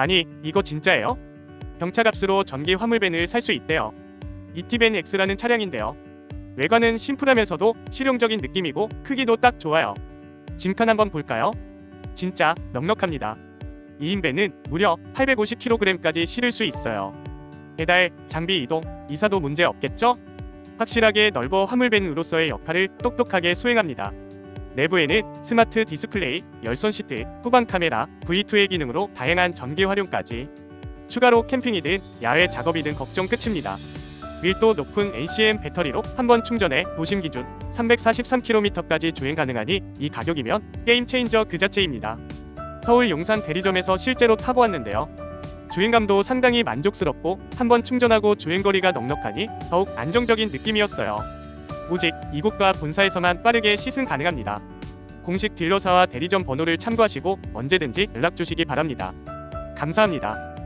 아니, 이거 진짜예요? 경차값으로 전기 화물밴을 살 수 있대요. 이티밴 X라는 차량인데요. 외관은 심플하면서도 실용적인 느낌이고 크기도 딱 좋아요. 짐칸 한번 볼까요? 진짜 넉넉합니다. 2인밴은 무려 850kg까지 실을 수 있어요. 배달, 장비 이동, 이사도 문제 없겠죠? 확실하게 넓어 화물밴으로서의 역할을 똑똑하게 수행합니다. 내부에는 스마트 디스플레이, 열선 시트, 후방 카메라, V2의 기능으로 다양한 전기 활용까지 추가로 캠핑이든 야외 작업이든 걱정 끝입니다. 밀도 높은 NCM 배터리로 한 번 충전해 도심 기준 343km까지 주행 가능하니 이 가격이면 게임 체인저 그 자체입니다. 서울 용산 대리점에서 실제로 타보았는데요. 주행감도 상당히 만족스럽고 한 번 충전하고 주행거리가 넉넉하니 더욱 안정적인 느낌이었어요. 오직 이곳과 본사에서만 빠르게 시승 가능합니다. 공식 딜러사와 대리점 번호를 참고하시고 언제든지 연락 주시기 바랍니다. 감사합니다.